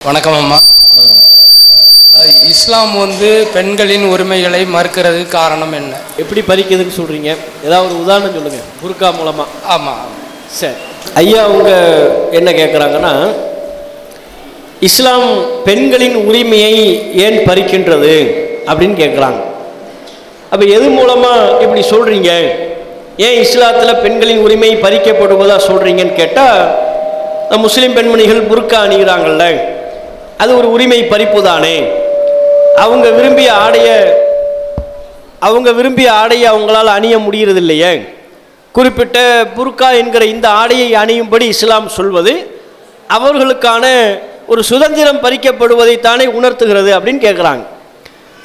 வணக்கம் அம்மா. இஸ்லாம் வந்து பெண்களின் உரிமைகளை மறுக்கிறது காரணம் என்ன? எப்படி பறிக்குதுன்னு சொல்கிறீங்க ஏதாவது ஒரு உதாரணம் சொல்லுங்கள் புர்கா மூலமாக ஆமாம் சரி. ஐயா அவங்க என்ன கேட்குறாங்கன்னா இஸ்லாம் பெண்களின் உரிமையை ஏன் பறிக்கின்றது அப்படின்னு கேட்குறாங்க அப்போ எது மூலமாக இப்படி சொல்கிறீங்க ஏன் இஸ்லாத்தில் பெண்களின் உரிமை பறிக்கப்படுவதாக சொல்கிறீங்கன்னு கேட்டால் முஸ்லீம் பெண்மணிகள் புர்கா அணிகிறாங்கல்ல அது ஒரு உரிமை பறிப்பு தானே அவங்க விரும்பிய ஆடையை அவங்க விரும்பிய ஆடையை அவங்களால் அணிய முடிகிறது இல்லையே குறிப்பிட்ட புர்கா என்கிற இந்த ஆடையை அணியும்படி இஸ்லாம் சொல்வது அவர்களுக்கான ஒரு சுதந்திரம் பறிக்கப்படுவதைத்தானே உணர்த்துகிறது அப்படின்னு கேட்குறாங்க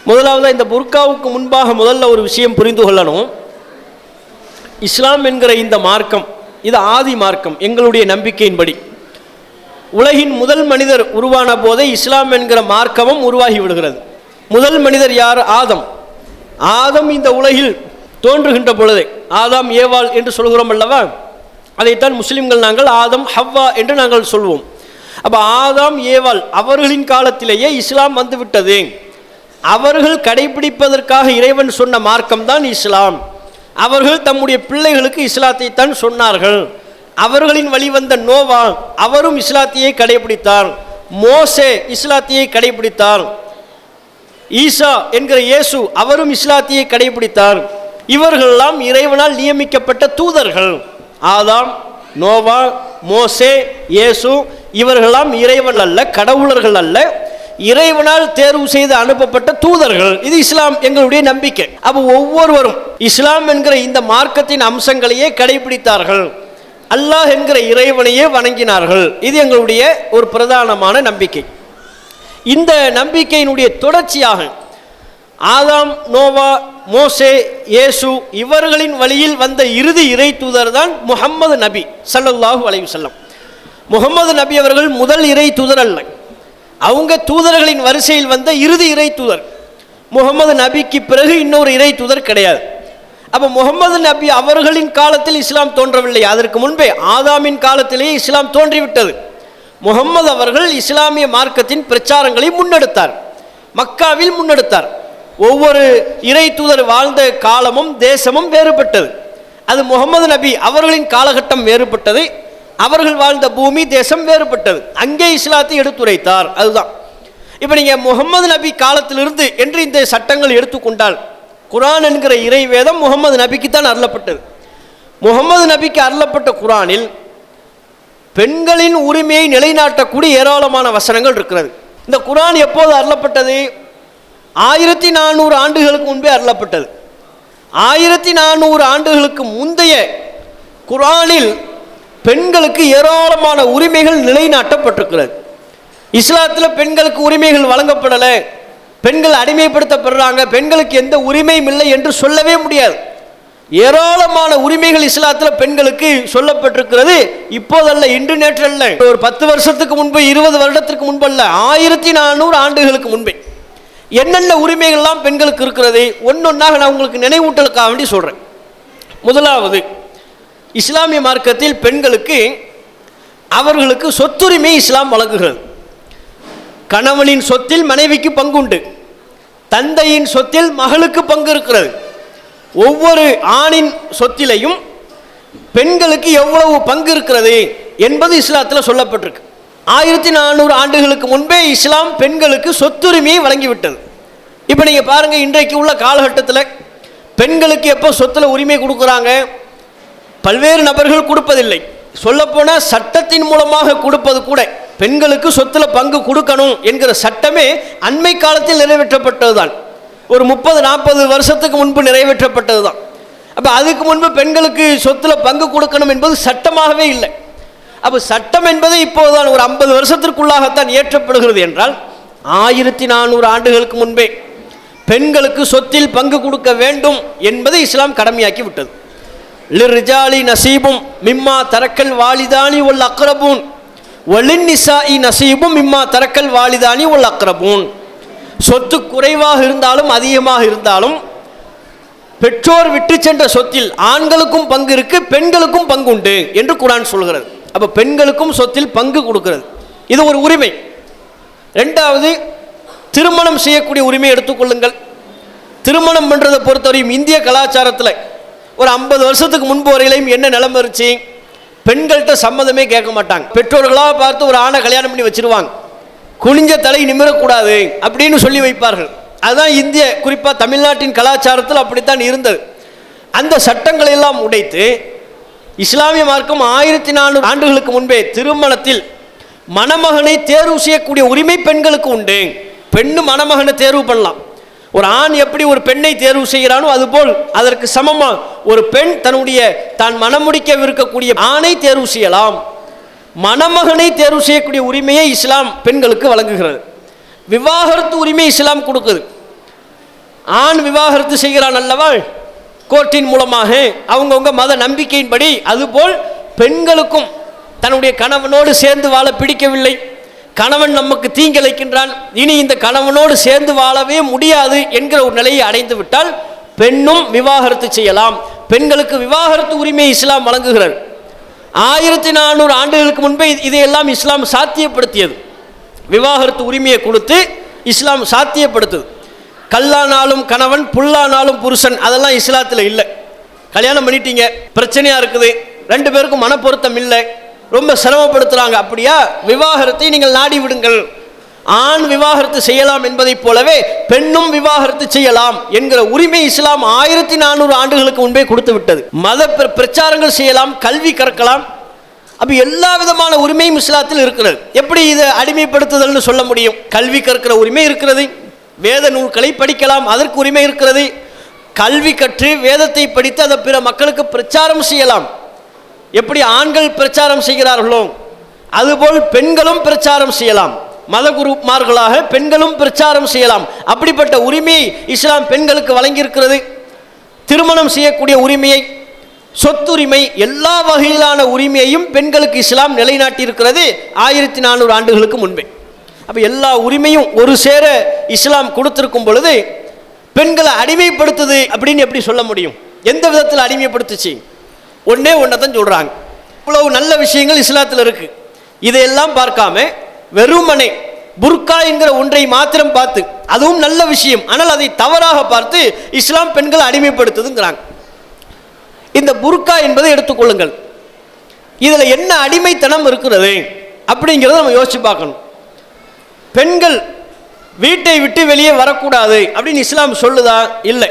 முதலாவது இந்த புர்காவுக்கு முன்பாக முதல்ல ஒரு விஷயம் புரிந்து கொள்ளணும். இஸ்லாம் என்கிற இந்த மார்க்கம் இது ஆதி மார்க்கம் எங்களுடைய நம்பிக்கையின்படி. உலகின் முதல் மனிதர் உருவான போதே இஸ்லாம் என்கிற மார்க்கமும் உருவாகி விடுகிறது. முதல் மனிதர் யார்? ஆதம். ஆதம் இந்த உலகில் தோன்றுகின்ற பொழுது ஆதாம் ஏவாள் என்று சொல்கிறோம் அல்லவா? அதைத்தான் முஸ்லிம்கள் நாங்கள் ஆதம் ஹவ்வா என்று நாங்கள் சொல்வோம். அப்போ ஆதாம் ஏவாள் அவர்களின் காலத்திலேயே இஸ்லாம் வந்துவிட்டது. அவர்கள் கடைபிடிப்பதற்காக இறைவன் சொன்ன மார்க்கம்தான் இஸ்லாம். அவர்கள் தம்முடைய பிள்ளைகளுக்கு இஸ்லாத்தை தான் சொன்னார்கள். அவர்களின் வழிவந்த நோவா அவரும் இஸ்லாத்தியை கடைபிடித்தார். மோசே இஸ்லாத்தியை கடைபிடித்தார். ஈசா என்கிற இயேசு அவரும் இஸ்லாத்தியை கடைபிடித்தார். இவர்களெல்லாம் இறைவனால் நியமிக்கப்பட்ட தூதர்கள். ஆதாம் நோவா மோசே இயேசு இவர்களெல்லாம் இறைவன் அல்ல கடவுளர்கள் அல்ல. இறைவனால் தேர்வு செய்து அனுப்பப்பட்ட தூதர்கள். இது இஸ்லாம் எங்களுடைய நம்பிக்கை. அப்போ ஒவ்வொருவரும் இஸ்லாம் என்கிற இந்த மார்க்கத்தின் அம்சங்களையே கடைபிடித்தார்கள். அல்லாஹ் என்கிற இறைவனையே வணங்கினார்கள். இது எங்களுடைய ஒரு பிரதானமான நம்பிக்கை. இந்த நம்பிக்கையினுடைய தொடர்ச்சியாக ஆதாம் நோவா மோசே இயேசு இவர்களின் வழியில் வந்த இறுதி இறை தூதர் தான் முகம்மது நபி சல்லாஹு அலைஹி செல்லம் முகம்மது நபி அவர்கள் முதல் இறை தூதர் அல்ல. அவங்க தூதர்களின் வரிசையில் வந்த இறுதி இறை தூதர். முகமது நபிக்கு பிறகு இன்னொரு இறை தூதர் கிடையாது. அப்போ முகமது நபி அவர்களின் காலத்தில் இஸ்லாம் தோன்றவில்லை. அதற்கு முன்பே ஆதாமின் காலத்திலேயே இஸ்லாம் தோன்றிவிட்டது. முகம்மது அவர்கள் இஸ்லாமிய மார்க்கத்தின் பிரச்சாரங்களை முன்னெடுத்தார். மக்காவில் முன்னெடுத்தார். ஒவ்வொரு இறை தூதர் வாழ்ந்த காலமும் தேசமும் வேறுபட்டது. அது முகமது நபி அவர்களின் காலகட்டம் வேறுபட்டது. அவர்கள் வாழ்ந்த பூமி தேசம் வேறுபட்டது. அங்கே இஸ்லாத்தை எடுத்துரைத்தார். அதுதான். இப்போ நீங்கள் முகமது நபி காலத்திலிருந்து என்று இந்த சட்டங்கள் எடுத்துக்கொண்டால் குரான் என்கிற இறை வேதம் முகமது நபிக்கு தான் அருளப்பட்டது. முகமது நபிக்கு அருளப்பட்ட குரானில் பெண்களின் உரிமையை நிலைநாட்டக்கூடிய ஏராளமான வசனங்கள் இருக்கிறது. இந்த குரான் எப்போது அருளப்பட்டது? ஆயிரத்தி நானூறு ஆண்டுகளுக்கு முன்பே அருளப்பட்டது. ஆயிரத்தி நானூறு ஆண்டுகளுக்கு முந்தைய குரானில் பெண்களுக்கு ஏராளமான உரிமைகள் நிலைநாட்டப்பட்டிருக்கிறது. இஸ்லாத்தில் பெண்களுக்கு உரிமைகள் வழங்கப்படலை. பெண்கள் அடிமைப்படுத்தப்படுறாங்க பெண்களுக்கு எந்த உரிமையும் இல்லை என்று சொல்லவே முடியாது. ஏராளமான உரிமைகள் இஸ்லாத்தில் பெண்களுக்கு சொல்லப்பட்டிருக்கிறது. இப்போதல்ல இன்று நேற்றல்ல. ஒரு பத்து வருஷத்துக்கு முன்பு இருபது வருடத்திற்கு முன்பல்ல ஆயிரத்தி நானூறு ஆண்டுகளுக்கு முன்பே. என்னென்ன உரிமைகள்லாம் பெண்களுக்கு இருக்கிறது ஒன்னொன்னாக நான் உங்களுக்கு நினைவூட்டலுக்காக வேண்டி சொல்கிறேன் முதலாவது இஸ்லாமிய மார்க்கத்தில் பெண்களுக்கு அவர்களுக்கு சொத்துரிமை இஸ்லாம் வழங்குகிறது. கணவனின் சொத்தில் மனைவிக்கு பங்குண்டு. தந்தையின் சொத்தில் மகளுக்கு பங்கு இருக்கிறது. ஒவ்வொரு ஆணின் சொத்திலையும் பெண்களுக்கு எவ்வளவு பங்கு இருக்கிறது என்பது இஸ்லாத்தில் சொல்லப்பட்டிருக்கு. ஆயிரத்தி நானூறு ஆண்டுகளுக்கு முன்பே இஸ்லாம் பெண்களுக்கு சொத்துரிமையை வழங்கிவிட்டது. இப்போ நீங்கள் பாருங்கள் இன்றைக்கு உள்ள காலகட்டத்தில் பெண்களுக்கு எப்போ சொத்தில் உரிமை கொடுக்குறாங்க? பல்வேறு நபர்கள் கொடுப்பதில்லை. சொல்லப்போனால் சட்டத்தின் மூலமாக கொடுப்பது கூட. பெண்களுக்கு சொத்தில் பங்கு கொடுக்கணும் என்கிற சட்டமே அண்மை காலத்தில் நிறைவேற்றப்பட்டதுதான். ஒரு முப்பது நாற்பது வருஷத்துக்கு முன்பு நிறைவேற்றப்பட்டது தான் அப்போ அதுக்கு முன்பு பெண்களுக்கு சொத்தில் பங்கு கொடுக்கணும் என்பது சட்டமாகவே இல்லை. அப்போ சட்டம் என்பது இப்போதுதான் ஒரு ஐம்பது வருஷத்திற்குள்ளாகத்தான் இயற்றப்படுகிறது என்றால் ஆயிரத்தி நானூறு ஆண்டுகளுக்கு முன்பே பெண்களுக்கு சொத்தில் பங்கு கொடுக்க வேண்டும் என்பதை இஸ்லாம் கடமையாக்கி விட்டது. லிர்ஜாலி நசீபும் மிம்மா தரக்கல் வாலிதானி உள்ள அக்ரபூன். ஒலின் இ நசீபும் இம்மா தரக்கல் வாலிதானி உள் அக்ரபூன். சொத்து குறைவாக இருந்தாலும் அதிகமாக இருந்தாலும் பெற்றோர் விட்டு சென்ற சொத்தில் ஆண்களுக்கும் பங்கு இருக்கு பெண்களுக்கும் பங்கு உண்டு என்று குரான் சொல்கிறது. அப்போ பெண்களுக்கும் சொத்தில் பங்கு கொடுக்கிறது. இது ஒரு உரிமை. ரெண்டாவது திருமணம் செய்யக்கூடிய உரிமை எடுத்துக்கொள்ளுங்கள் திருமணம் பண்ணுறதை பொறுத்தவரையும் இந்திய கலாச்சாரத்தில் ஒரு ஐம்பது வருஷத்துக்கு முன்பு வரையிலையும் என்ன நிலம் இருந்துச்சு? பெண்கள்கிட்ட சம்மதமே கேட்க மாட்டாங்க. பெற்றோர்களாக பார்த்து ஒரு ஆணை கல்யாணம் பண்ணி வச்சிருவாங்க. குனிஞ்ச தலை நிமிரக்கூடாது அப்படின்னு சொல்லி வைப்பார்கள். அதுதான் இந்திய குறிப்பாக தமிழ்நாட்டின் கலாச்சாரத்தில் அப்படித்தான் இருந்தது. அந்த சட்டங்களை எல்லாம் உடைத்து இஸ்லாமிய மார்க்கம் ஆயிரத்தி நானூறு ஆண்டுகளுக்கு முன்பே திருமணத்தில் மணமகனை தேர்வு செய்யக்கூடிய உரிமை பெண்களுக்கு உண்டு. பெண்ணு மணமகனை தேர்வு பண்ணலாம். ஒரு ஆண் எப்படி ஒரு பெண்ணை தேர்வு செய்கிறானோ அதுபோல் அதற்கு சமமாக ஒரு பெண் தன்னுடைய தான் மணமுடிக்கவிருக்கக்கூடிய ஆணை தேர்வு செய்யலாம். மணமகனை தேர்வு செய்யக்கூடிய உரிமையை இஸ்லாம் பெண்களுக்கு வழங்குகிறது. விவாகரத்து உரிமை இஸ்லாம் கொடுக்குது. ஆண் விவாகரத்து செய்கிறான் அல்லவா? கோர்ட்டின் மூலமாக அவங்கவுங்க மத நம்பிக்கையின்படி அதுபோல் பெண்களுக்கும் தன்னுடைய கணவனோடு சேர்ந்து வாழ பிடிக்கவில்லை. கணவன் நமக்கு தீங்கிழைக்கின்றான். இனி இந்த கணவனோடு சேர்ந்து வாழவே முடியாது என்கிற ஒரு நிலையை அடைந்து விட்டால் பெண்ணும் விவாகரத்து செய்யலாம். பெண்களுக்கு விவாகரத்து உரிமை இஸ்லாம் வழங்குகிறார். ஆயிரத்தி நானூறு ஆண்டுகளுக்கு முன்பே இதையெல்லாம் இஸ்லாம் சாத்தியப்படுத்தியது. விவாகரத்து உரிமையை கொடுத்து இஸ்லாம் சாத்தியப்படுத்துது. கல்லானாலும் கணவன் புல்லானாலும் புருஷன் அதெல்லாம் இஸ்லாத்தில் இல்லை. கல்யாணம் பண்ணிட்டீங்க பிரச்சனையாக இருக்குது. ரெண்டு பேருக்கும் மனப்பொருத்தம் இல்லை. ரொம்ப சிரமப்படுத்துகிறாங்க அப்படியா? விவாகரத்தை நீங்கள் நாடி விடுங்கள். ஆண் விவாகரத்து செய்யலாம் என்பதைப் போலவே பெண்ணும் விவாகரத்து செய்யலாம் என்கிற உரிமை இஸ்லாம் ஆயிரத்தி நானூறு ஆண்டுகளுக்கு முன்பே கொடுத்து விட்டது. மத பிரச்சாரங்கள் செய்யலாம் கல்வி கற்கலாம். அப்போ எல்லா விதமான உரிமையும் இஸ்லாத்தில் இருக்கிறது. எப்படி இதை அடிமைப்படுத்துதல்னு சொல்ல முடியும்? கல்வி கற்கிற உரிமை இருக்கிறது. வேத நூல்களை படிக்கலாம் அதற்கு உரிமை இருக்கிறது. கல்வி கற்று வேதத்தை படித்து அதை பிற மக்களுக்கு பிரச்சாரம் செய்யலாம். எப்படி ஆண்கள் பிரச்சாரம் செய்கிறார்களோ அதுபோல் பெண்களும் பிரச்சாரம் செய்யலாம். மத குருமார்களாக பெண்களும் பிரச்சாரம் செய்யலாம். அப்படிப்பட்ட உரிமையை இஸ்லாம் பெண்களுக்கு வழங்கியிருக்கிறது. திருமணம் செய்யக்கூடிய உரிமையை சொத்துரிமை எல்லா வகையிலான உரிமையையும் பெண்களுக்கு இஸ்லாம் நிலைநாட்டியிருக்கிறது ஆயிரத்தி நானூறு ஆண்டுகளுக்கு முன்பே. அப்போ எல்லா உரிமையும் ஒரு சேர இஸ்லாம் கொடுத்திருக்கும் பொழுது பெண்களை அடிமைப்படுத்துது அப்படின்னு எப்படி சொல்ல முடியும்? எந்த விதத்தில் அடிமைப்படுத்துச்சு? ஒன்றே ஒன்றை தான் சொல்கிறாங்க இவ்வளவு நல்ல விஷயங்கள் இஸ்லாத்தில் இருக்குது இதையெல்லாம் பார்க்காம வெறுமனே புர்கா என்கிற ஒன்றை மாத்திரம் பார்த்து அதுவும் நல்ல விஷயம். ஆனால் அதை தவறாக பார்த்து இஸ்லாம் பெண்களை அடிமைப்படுத்துதுங்கிறாங்க. இந்த புர்கா என்பதை எடுத்துக்கொள்ளுங்கள் இதில் என்ன அடிமைத்தனம் இருக்கிறது அப்படிங்கிறத நம்ம யோசிச்சு பார்க்கணும். பெண்கள் வீட்டை விட்டு வெளியே வரக்கூடாது அப்படின்னு இஸ்லாம் சொல்லுதா? இல்லை.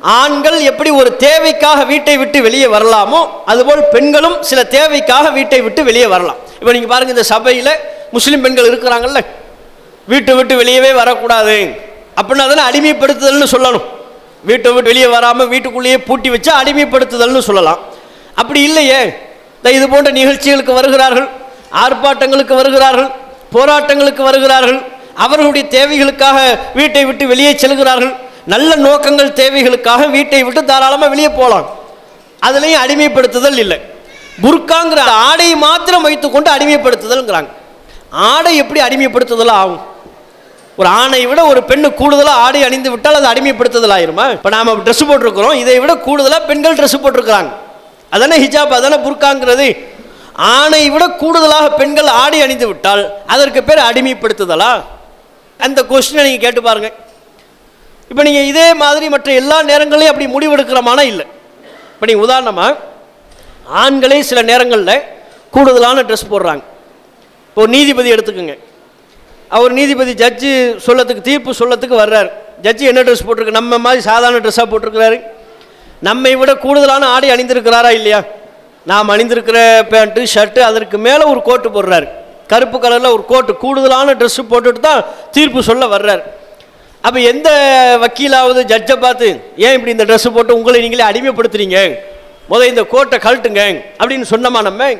ஆண்கள் எப்படி ஒரு தேவைக்காக வீட்டை விட்டு வெளியே வரலாமோ அதுபோல் பெண்களும் சில தேவைக்காக வீட்டை விட்டு வெளியே வரலாம். இப்போ நீங்கள் பாருங்க இந்த சபையில் முஸ்லீம் பெண்கள் இருக்கிறாங்கல்ல. வீட்டை விட்டு வெளியவே வரக்கூடாது. அப்படின்னா தானே அடிமைப்படுத்துதல்னு சொல்லணும். வீட்டை விட்டு வெளியே வராமல் வீட்டுக்குள்ளேயே பூட்டி வச்சா அடிமைப்படுத்துதல்னு சொல்லலாம். அப்படி இல்லையே. இந்த இது போன்ற நிகழ்ச்சிகளுக்கு வருகிறார்கள். ஆர்ப்பாட்டங்களுக்கு வருகிறார்கள். போராட்டங்களுக்கு வருகிறார்கள். அவர்களுடைய தேவைகளுக்காக வீட்டை விட்டு வெளியே செல்கிறார்கள். நல்ல நோக்கங்கள் தேவைகளுக்காக வீட்டை விட்டு தாராளமாக வெளியே போகலாம் அதுலேயும் அடிமைப்படுத்துதல் இல்லை. புர்காங்கிற ஆடையை மாத்திரம் வைத்துக்கொண்டு அடிமைப்படுத்துதல்ங்கிறாங்க. ஆடை எப்படி அடிமைப்படுத்துதல் ஆகும்? ஒரு ஆணை விட ஒரு பெண்ணு கூடுதலாக ஆடை அணிந்து விட்டால் அது அடிமைப்படுத்துதல் ஆயிருமா இப்போ நாம் ட்ரெஸ் போட்டிருக்கிறோம் இதை விட கூடுதலாக பெண்கள் ட்ரெஸ் போட்டிருக்கிறாங்க. அதானே ஹிஜாப் அதானே புர்காங்கிறது ஆணை விட கூடுதலாக பெண்கள் ஆடை அணிந்து விட்டால் அதற்கு பேர் அடிமைப்படுத்துதலா? அந்த கொஸ்டினை நீங்கள் கேட்டு பாருங்கள் இப்போ நீங்கள் இதே மாதிரி மற்ற எல்லா நேரங்களையும் அப்படி முடிவெடுக்கிறமான இல்லை. இப்போ நீங்கள் உதாரணமாக ஆண்களே சில நேரங்களில் கூடுதலான ட்ரெஸ் போடுறாங்க. இப்போ ஒரு நீதிபதி எடுத்துக்கோங்க. அவர் நீதிபதி ஜட்ஜு சொல்லத்துக்கு தீர்ப்பு சொல்லத்துக்கு வர்றார். ஜட்ஜி என்ன ட்ரெஸ் போட்டிருக்கு? நம்ம மாதிரி சாதாரண ட்ரெஸ்ஸாக போட்டிருக்கிறாரு. நம்மை விட கூடுதலான ஆடை அணிந்திருக்கிறாரா இல்லையா? நாம் அணிந்திருக்கிற பேண்ட்டு ஷர்ட்டு அதற்கு மேலே ஒரு கோட்டு போடுறாரு. கருப்பு கலரில் ஒரு கோட்டு கூடுதலான ட்ரெஸ்ஸு போட்டுட்டு தான் தீர்ப்பு சொல்ல வர்றார். அப்போ எந்த வக்கீலாவது ஜட்ஜை பார்த்து ஏன் இப்படி இந்த ட்ரெஸ்ஸு போட்டு உங்களை நீங்களே அடிமைப்படுத்துறீங்க? முதல் இந்த கோட்டை கழட்டுங்க. அப்படின்னு சொன்னோமா நம்ம?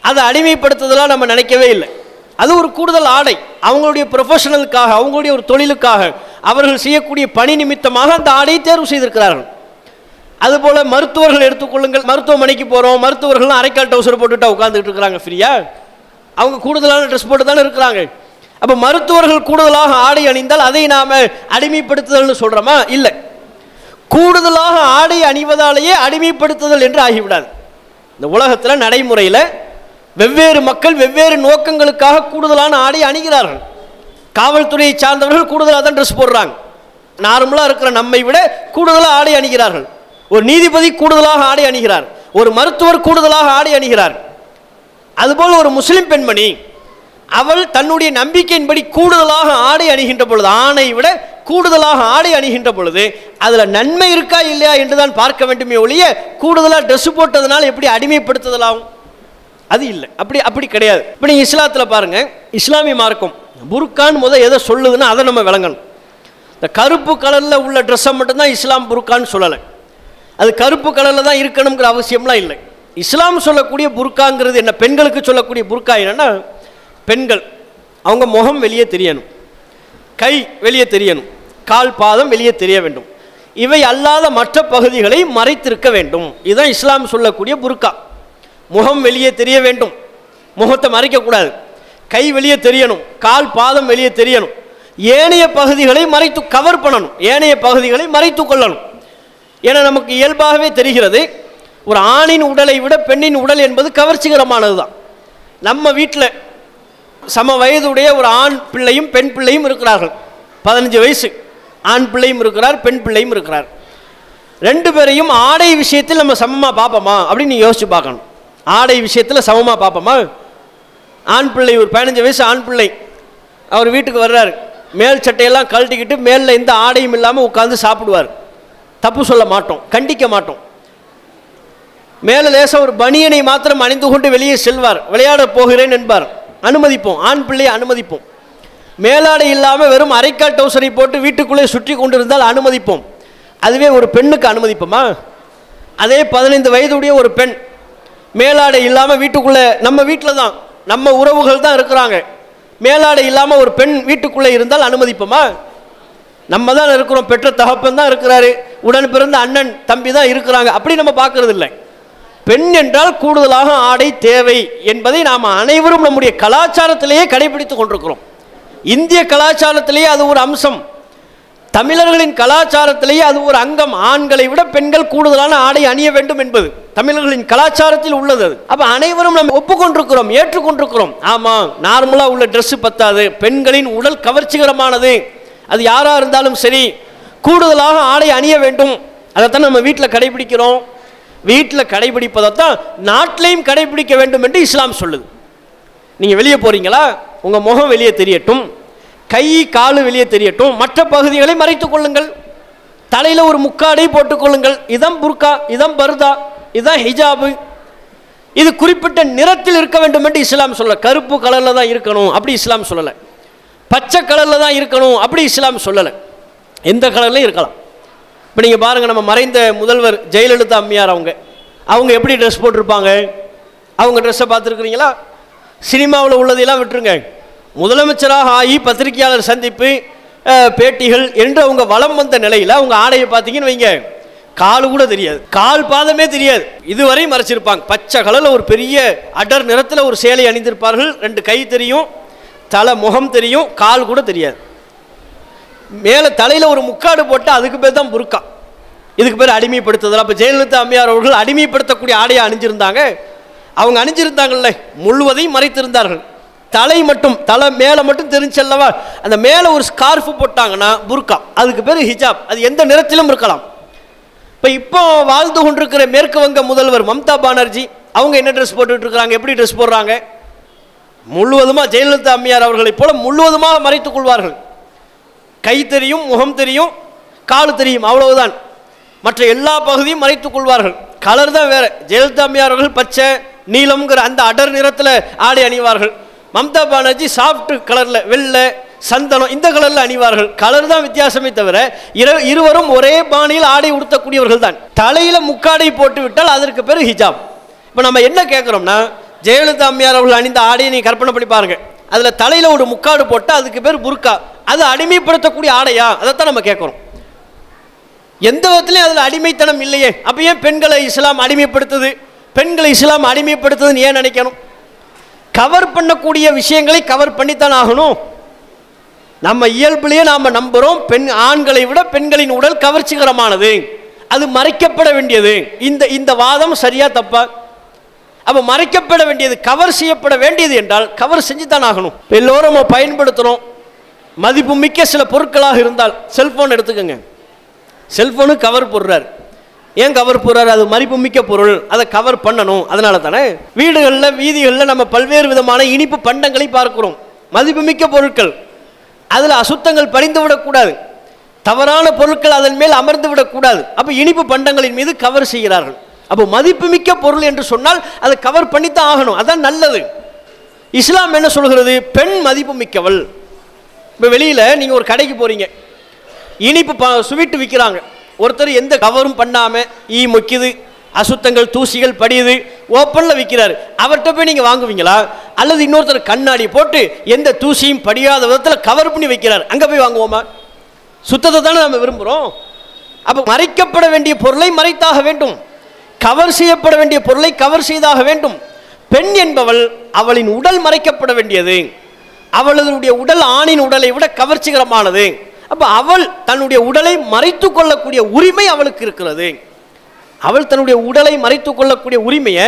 அதை அடிமைப்படுத்துதெல்லாம் நம்ம நினைக்கவே இல்லை. அது ஒரு கூடுதல் ஆடை. அவங்களுடைய ப்ரொஃபஷனலுக்காக அவங்களுடைய ஒரு தொழிலுக்காக அவர்கள் செய்யக்கூடிய பணி நிமித்தமாக அந்த ஆடையை தேர்வு செய்திருக்கிறார்கள். அதுபோல் மருத்துவர்கள் எடுத்துக்கொள்ளுங்கள். மருத்துவமனைக்கு போகிறோம் மருத்துவர்கள்லாம் அரைக்கால் டவுசர் போட்டுவிட்டா உட்காந்துட்டு இருக்கிறாங்க. ஃப்ரீயாக அவங்க கூடுதலான ட்ரெஸ் போட்டு தானே இருக்கிறாங்க. அப்போ மருத்துவர்கள் கூடுதலாக ஆடை அணிந்தால் அதை நாம் அடிமைப்படுத்துதல்னு சொல்கிறோமா இல்லை. கூடுதலாக ஆடை அணிவதாலேயே அடிமைப்படுத்துதல் என்று ஆகிவிடாது. இந்த உலகத்தில் நடைமுறையில் வெவ்வேறு மக்கள் வெவ்வேறு நோக்கங்களுக்காக கூடுதலான ஆடை அணிகிறார்கள். காவல்துறையை சார்ந்தவர்கள் கூடுதலாக தான் ட்ரெஸ் போடுறாங்க. நார்மலாக இருக்கிற நம்மை விட கூடுதலாக ஆடை அணிகிறார்கள். ஒரு நீதிபதி கூடுதலாக ஆடை அணிகிறார். ஒரு மருத்துவர் கூடுதலாக ஆடை அணிகிறார். அதுபோல் ஒரு முஸ்லீம் பெண்மணி அவள் தன்னுடைய நம்பிக்கையின்படி கூடுதலாக ஆடை அணிகின்ற பொழுது ஆணை விட கூடுதலாக ஆடை அணிகின்ற பொழுது அதில் நன்மை இருக்கா இல்லையா என்று தான் பார்க்க வேண்டுமே ஒழிய கூடுதலாக ட்ரெஸ் போட்டதுனால எப்படி அடிமைப்படுத்துதலாகும்? அது இல்லை. அப்படி அப்படி கிடையாது. இப்போ நீங்கள் இஸ்லாத்தில் பாருங்கள் இஸ்லாமிய மார்க்கம் புர்கான் முதல் எதை சொல்லுதுன்னா அதை நம்ம விளங்கணும். இந்த கருப்பு கலரில் உள்ள ட்ரெஸ்ஸை மட்டும்தான் இஸ்லாம் புருக்கான்னு சொல்லலை. அது கருப்பு கலரில் தான் இருக்கணுங்கிற அவசியம்லாம் இல்லை. இஸ்லாம் சொல்லக்கூடிய புர்காங்கிறது என்ன? பெண்களுக்கு சொல்லக்கூடிய புர்கா என்னென்னா பெண்கள் அவங்க முகம் வெளியே தெரியணும். கை வெளியே தெரியணும். கால் பாதம் வெளியே தெரிய வேண்டும். இவை அல்லாத மற்ற பகுதிகளை மறைத்திருக்க வேண்டும். இதுதான் இஸ்லாம் சொல்லக்கூடிய புருக்கா முகம் வெளியே தெரிய வேண்டும். முகத்தை மறைக்கக்கூடாது. கை வெளியே தெரியணும். கால் பாதம் வெளியே தெரியணும். ஏனைய பகுதிகளை மறைத்து கவர் பண்ணணும். ஏனைய பகுதிகளை மறைத்து கொள்ளணும். ஏன்னா நமக்கு இயல்பாகவே தெரிகிறது ஒரு ஆணின் உடலை விட பெண்ணின் உடல் என்பது கவர்ச்சிகரமானது தான் நம்ம வீட்டில் சம வயதுடைய ஒரு ஆண் பிள்ளையும் பெண் பிள்ளையும் இருக்கிறார்கள். பதினஞ்சு வயசு. ஆண் பிள்ளையும் இருக்கிறார் பெண் பிள்ளையும் இருக்கிறார். ரெண்டு பேரையும் ஆடை விஷயத்தில் நம்ம சமமாக பார்ப்போமா? அப்படின்னு நீ யோசிச்சு பார்க்கணும். ஆடை விஷயத்தில் சமமாக பார்ப்போமா? ஆண் பிள்ளை ஒரு பதினஞ்சு வயசு ஆண் பிள்ளை. அவர் வீட்டுக்கு வர்றாரு. மேல் சட்டையெல்லாம் கழட்டிக்கிட்டு மேலில் எந்த ஆடையும் இல்லாமல் உட்காந்து சாப்பிடுவார். தப்பு சொல்ல மாட்டோம் கண்டிக்க மாட்டோம். மேலே லேசாக ஒரு பனியனை மாத்திரம் அணிந்து கொண்டு வெளியே செல்வார். விளையாட போகிறேன் என்பார். அனுமதிப்போம். ஆண் பிள்ளையை அனுமதிப்போம். மேலாடை இல்லாமல் வெறும் அரைக்கால் டவுசரை போட்டு வீட்டுக்குள்ளே சுற்றி கொண்டிருந்தால் அனுமதிப்போம். அதுவே ஒரு பெண்ணுக்கு அனுமதிப்போமா? அதே பதினைந்து வயதுடைய ஒரு பெண் மேலாடை இல்லாமல் வீட்டுக்குள்ளே நம்ம வீட்டில் தான் நம்ம உறவுகள் தான் இருக்கிறாங்க. மேலாடை இல்லாமல் ஒரு பெண் வீட்டுக்குள்ளே இருந்தால் அனுமதிப்போமா? நம்ம தான் இருக்கிறோம். பெற்ற தகப்பன் தான் இருக்கிறாரு. உடன் பிறந்த அண்ணன் தம்பி தான் இருக்கிறாங்க. அப்படி நம்ம பார்க்கறது இல்லை பெண் என்றால் கூடுதலாக ஆடை தேவை என்பதை நாம் அனைவரும் நம்முடைய கலாச்சாரத்திலேயே கடைபிடித்து கொண்டிருக்கிறோம். இந்திய கலாச்சாரத்திலேயே அது ஒரு அம்சம். தமிழர்களின் கலாச்சாரத்திலேயே அது ஒரு அங்கம். ஆண்களை விட பெண்கள் கூடுதலான ஆடை அணிய வேண்டும் என்பது தமிழர்களின் கலாச்சாரத்தில் உள்ளது அது. அப்போ அனைவரும் நம்ம ஒப்புக்கொண்டிருக்கிறோம் ஏற்றுக்கொண்டிருக்கிறோம். ஆமாம் நார்மலாக உள்ள ட்ரெஸ்ஸு பத்தாது. பெண்களின் உடல் கவர்ச்சிகரமானது. அது யாராக இருந்தாலும் சரி கூடுதலாக ஆடை அணிய வேண்டும். அதைத்தான் நம்ம வீட்டில் கடைபிடிக்கிறோம். வீட்டில் கடைபிடிப்பதைத்தான் நாட்டிலையும் கடைபிடிக்க வேண்டும் என்று இஸ்லாம் சொல்லுது. நீங்கள் வெளியே போகிறீங்களா உங்கள் முகம் வெளியே தெரியட்டும். கை காலு வெளியே தெரியட்டும். மற்ற பகுதிகளை மறைத்து கொள்ளுங்கள். தலையில் ஒரு முக்காடை போட்டுக்கொள்ளுங்கள் இதம் புர்கா இதம் பருதா இதான் ஹிஜாபு. இது குறிப்பிட்ட நிறத்தில் இருக்க வேண்டும் என்று இஸ்லாம் சொல்லலை. கருப்பு கலரில் தான் இருக்கணும். அப்படி இஸ்லாம் சொல்லலை. பச்சை கலரில் தான் இருக்கணும். அப்படி இஸ்லாம் சொல்லலை. எந்த கலர்லையும் இருக்கலாம். இப்போ நீங்கள் பாருங்கள் நம்ம மறைந்த முதல்வர் ஜெயலலிதா அம்மையார் அவங்க. அவங்க எப்படி ட்ரெஸ் போட்டிருப்பாங்க? அவங்க ட்ரெஸ்ஸை பார்த்துருக்குறீங்களா? சினிமாவில் உள்ளதையெல்லாம் விட்டுருங்க. முதலமைச்சராக ஆகி பத்திரிகையாளர் சந்திப்பு பேட்டிகள் என்று அவங்க வளம் வந்த நிலையில் அவங்க ஆடையை பார்த்தீங்கன்னு வைங்க. கால் கூட தெரியாது. கால் பாதமே தெரியாது. இதுவரை மறைச்சிருப்பாங்க. பச்சை கலரில் ஒரு பெரிய அடர் நிறத்தில் ஒரு சேலை அணிந்திருப்பார்கள். ரெண்டு கை தெரியும் தலை முகம் தெரியும் கால் கூட தெரியாது. மேலே தலையில் ஒரு முக்காடு போட்டு அதுக்கு பேர் தான் புருக்கா இதுக்கு பேர் அடிமைப்படுத்துதல். அப்போ ஜெயலலிதா அம்மையார் அவர்கள் அடிமைப்படுத்தக்கூடிய ஆடையை அணிஞ்சிருந்தாங்க. அவங்க அணிஞ்சிருந்தாங்கல்ல முழுவதையும் மறைத்திருந்தார்கள். தலை மட்டும் தலை மேலே மட்டும் தெரிஞ்சல்லவா அந்த மேலே ஒரு ஸ்கார்ஃப் போட்டாங்கன்னா புர்கா. அதுக்கு பேர் ஹிஜாப். அது எந்த நிறத்திலும் இருக்கலாம். இப்போ இப்போ வாழ்ந்து கொண்டிருக்கிற மேற்கு வங்க முதல்வர் மம்தா பானர்ஜி அவங்க என்ன ட்ரெஸ் போட்டுட்டு இருக்கிறாங்க எப்படி ட்ரெஸ் போடுறாங்க? முழுவதுமாக ஜெயலலிதா அம்மையார் அவர்களைப் போல முழுவதுமாக மறைத்துக் கொள்வார்கள். கை தெரியும் முகம் தெரியும் கால் தெரியும் அவ்வளவுதான். மற்ற எல்லா பகுதியும் மறைத்துக் கொள்வார்கள். கலர் தான் வேற. ஜெயலலிதா அம்மையார் பச்சை நீலம்ங்கிற அந்த அடர் நிறத்தில் ஆடை அணிவார்கள். மம்தா பானர்ஜி சாஃப்ட் கலரில் வெள்ளை சந்தனம் இந்த கலரில் அணிவார்கள். கலர் தான் வித்தியாசமே தவிர இரு இருவரும் ஒரே பாணியில் ஆடை உடுத்தக்கூடியவர்கள் தான். தலையில் முக்காடை போட்டு விட்டால் அதற்கு பேர் ஹிஜாப் இப்போ நம்ம என்ன கேட்குறோம்னா ஜெயலலிதா அம்மையார் அவர்கள் அணிந்த ஆடையை நீ கற்பனை பண்ணி பாருங்கள் அதில் தலையில் ஒரு முக்காடு போட்டால் அதுக்கு பேர் புர்கா. அது அடிமைப்படுத்தக்கூடிய ஆடையா? அதைத்தான் நம்ம கேட்குறோம். எந்த விதத்துலையும் அதில் அடிமைத்தனம் இல்லையே. அப்போ ஏன் பெண்களை இஸ்லாம் அடிமைப்படுத்துது? பெண்களை இஸ்லாம் அடிமைப்படுத்துதுன்னு ஏன் நினைக்கணும்? கவர் பண்ணக்கூடிய விஷயங்களை கவர் பண்ணித்தான் ஆகணும். நம்ம இயல்புலேயே நாம் நம்புகிறோம் பெண் ஆண்களை விட பெண்களின் உடல் கவர்ச்சிகரமானது. அது மறைக்கப்பட வேண்டியது. இந்த இந்த வாதம் சரியா தப்பா? அப்போ மறைக்கப்பட வேண்டியது கவர் செய்யப்பட வேண்டியது என்றால் கவர் செஞ்சு தான் ஆகணும். எல்லோரும் நம்ம பயன்படுத்துகிறோம் மதிப்புமிக்க சில பொருட்களாக இருந்தால் செல்ஃபோன் எடுத்துக்கோங்க. செல்ஃபோனு கவர் போடுறாரு. ஏன் கவர் போடுறாரு? அது மதிப்புமிக்க பொருள். அதை கவர் பண்ணணும். அதனால தானே? வீடுகளில் வீதிகளில் நம்ம பல்வேறு விதமான இனிப்பு பண்டங்களை பார்க்கிறோம். மதிப்புமிக்க பொருட்கள். அதில் அசுத்தங்கள் படிந்து விடக்கூடாது. தவறான பொருட்கள் அதன் மேல் அமர்ந்து விடக்கூடாது. அப்போ இனிப்பு பண்டங்களின் மீது கவர் செய்கிறார்கள். அப்போ மதிப்புமிக்க பொருள் என்று சொன்னால் அதை கவர் பண்ணித்தான் ஆகணும். அதான் நல்லது. இஸ்லாம் என்ன சொல்கிறது? பெண் மதிப்பு மிக்கவள். இப்போ வெளியில் நீங்கள் ஒரு கடைக்கு போகிறீங்க இனிப்பு ப ஸ்வீட்டு விற்கிறாங்க ஒருத்தர் எந்த கவரும் பண்ணாமல் ஈ மொக்கிது அசுத்தங்கள் தூசிகள் படியுது ஓப்பனில் விற்கிறாரு அவர்கிட்ட போய் நீங்கள் வாங்குவீங்களா? அல்லது இன்னொருத்தர் கண்ணாடி போட்டு எந்த தூசியும் படியாத விதத்தில் கவர் பண்ணி வைக்கிறார். அங்கே போய் வாங்குவோமா? சுத்தத்தை தானே நம்ம விரும்புகிறோம் அப்போ மறைக்கப்பட வேண்டிய பொருளை மறைத்தாக வேண்டும். கவர் செய்யப்பட வேண்டிய பொருளை கவர் செய்தாக வேண்டும். பெண் என்பவள் அவளின் உடல் மறைக்கப்பட வேண்டியது. அவளுடைய உடல் ஆணின் உடலை விட கவர்ச்சிகரமானது. அப்போ அவள் தன்னுடைய உடலை மறைத்து கொள்ளக்கூடிய உரிமை அவளுக்கு இருக்கிறது. அவள் தன்னுடைய உடலை மறைத்து கொள்ளக்கூடிய உரிமையை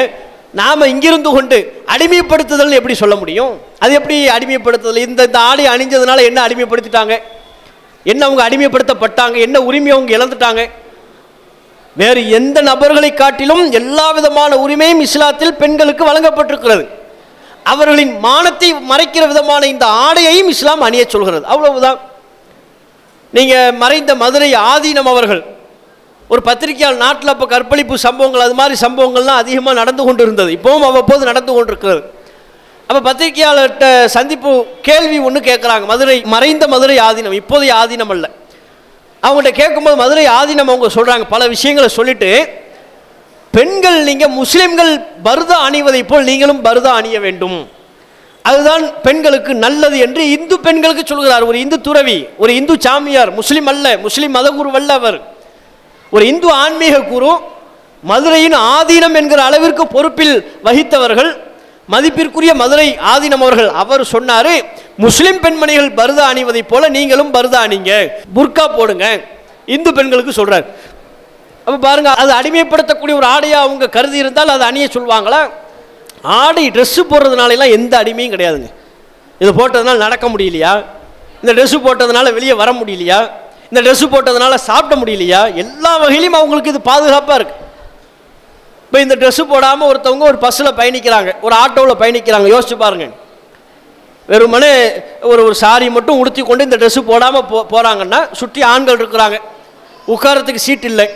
நாம் இங்கிருந்து கொண்டு அடிமைப்படுத்துதல் எப்படி சொல்ல முடியும்? அது எப்படி அடிமைப்படுத்துதல்? இந்த இந்த ஆடை அணிஞ்சதுனால என்ன அடிமைப்படுத்திட்டாங்க? என்ன அவங்க அடிமைப்படுத்தப்பட்டாங்க? என்ன உரிமை அவங்க இழந்துட்டாங்க? வேறு எந்த நபர்களை காட்டிலும் எல்லா விதமான உரிமையும் இஸ்லாத்தில் பெண்களுக்கு வழங்கப்பட்டிருக்கிறது. அவர்களின் மானத்தை மறைக்கிற விதமான இந்த ஆடையையும் இஸ்லாம் அணியச் சொல்கிறது. அவ்வளவுதான். நீங்கள் மறைந்த மதுரை ஆதீனம் அவர்கள் ஒரு பத்திரிகையாளர் நாட்டில் அப்போ கற்பழிப்பு சம்பவங்கள் அது மாதிரி சம்பவங்கள்லாம் அதிகமாக நடந்து கொண்டு இருந்தது இப்போவும் அவ்வப்போது நடந்து கொண்டிருக்கிறது. அப்போ பத்திரிகையாளர்கிட்ட சந்திப்பு கேள்வி ஒன்று கேட்குறாங்க மதுரை மறைந்த மதுரை ஆதீனம் இப்போதைய ஆதீனம் அல்ல. அவங்கள்ட்ட கேட்கும்போது மதுரை ஆதீனம் அவங்க சொல்கிறாங்க பல விஷயங்களை சொல்லிவிட்டு பெண்கள் நீங்கள் முஸ்லீம்கள் பருதா அணிவதை போல் நீங்களும் பருதா அணிய வேண்டும். அதுதான் பெண்களுக்கு நல்லது என்று இந்து பெண்களுக்கு சொல்கிறார். ஒரு இந்து துறவி ஒரு இந்து சாமியார் முஸ்லீம் அல்ல முஸ்லீம் மதகுரு அல்ல அவர் ஒரு இந்து ஆன்மீக குரு மதுரையின் ஆதீனம் என்கிற அளவிற்கு பொறுப்பில் வகித்தவர்கள் மதிப்பிற்குரிய மதுரை ஆதீனம் அவர்கள் அவர் சொன்னாரு முஸ்லிம் பெண்மணிகள் பருதா அணிவதைப் போல நீங்களும் பருதா அணிங்க புர்கா போடுங்க. இந்து பெண்களுக்கு சொல்றார். அப்போ பாருங்க அது அடிமைப்படுத்தக்கூடிய ஒரு ஆடையாக அவங்க கருதி இருந்தால் அது அணிய சொல்லுவாங்களா? ஆடை ட்ரெஸ்ஸு போடுறதுனால எந்த அடிமையும் கிடையாதுங்க. இது போட்டதுனால நடக்க முடியலையா? இந்த ட்ரெஸ்ஸு போட்டதுனால வெளியே வர முடியலையா? இந்த ட்ரெஸ்ஸு போட்டதுனால சாப்பிட முடியலையா? எல்லா வகையிலையும் அவங்களுக்கு இது பாதுகாப்பாக இருக்குது இப்போ இந்த ட்ரெஸ்ஸு போடாமல் ஒருத்தவங்க ஒரு பஸ்ஸில் பயணிக்கிறாங்க ஒரு ஆட்டோவில் பயணிக்கிறாங்க யோசிச்சு பாருங்கள் வெறுமனே ஒரு ஒரு சாரி மட்டும் உடுத்தி கொண்டு இந்த ட்ரெஸ்ஸு போடாமல் போ போகிறாங்கன்னா சுற்றி ஆண்கள் இருக்கிறாங்க. உட்காரத்துக்கு சீட் இல்லை.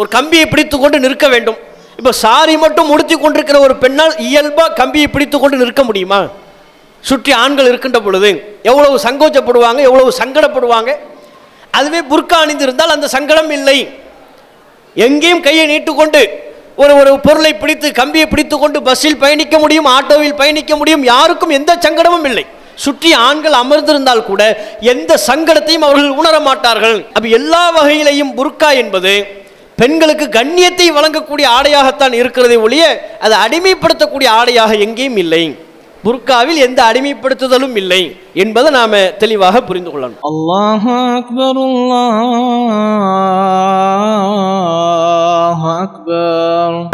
ஒரு கம்பியை பிடித்து கொண்டு நிற்க வேண்டும். இப்போ சாரி மட்டும் உடுத்தி கொண்டிருக்கிற ஒரு பெண்ணால் இயல்பாக கம்பியை பிடித்து கொண்டு நிற்க முடியுமா? சுற்றி ஆண்கள் இருக்கின்ற பொழுது எவ்வளவு சங்கோச்சப்படுவாங்க எவ்வளவு சங்கடப்படுவாங்க? அதுவே புர்கா அணிந்திருந்தால் அந்த சங்கடம் இல்லை. எங்கேயும் கையை நீட்டுக்கொண்டு ஒரு ஒரு பொருளை பிடித்து கம்பியை பிடித்து கொண்டு பஸ்ஸில் பயணிக்க முடியும் ஆட்டோவில் பயணிக்க முடியும் யாருக்கும் எந்த சங்கடமும் இல்லை. சுற்றி ஆண்கள் அமர்ந்திருந்தால் கூட எந்த சங்கடத்தையும் அவர்கள் உணர மாட்டார்கள் அப்ப எல்லா வகையிலையும் புர்கா என்பது பெண்களுக்கு கண்ணியத்தை வழங்கக்கூடிய ஆடையாகத்தான் இருக்கிறதே ஒழிய அது அடிமைப்படுத்தக்கூடிய ஆடையாக எங்கேயும் இல்லை. புர்காவில் எந்த அடிமைப்படுத்துதலும் இல்லை என்பதை நாம தெளிவாக புரிந்து கொள்ளணும். அல்லாஹ் அக்பர் அல்லாஹ் அக்பர்.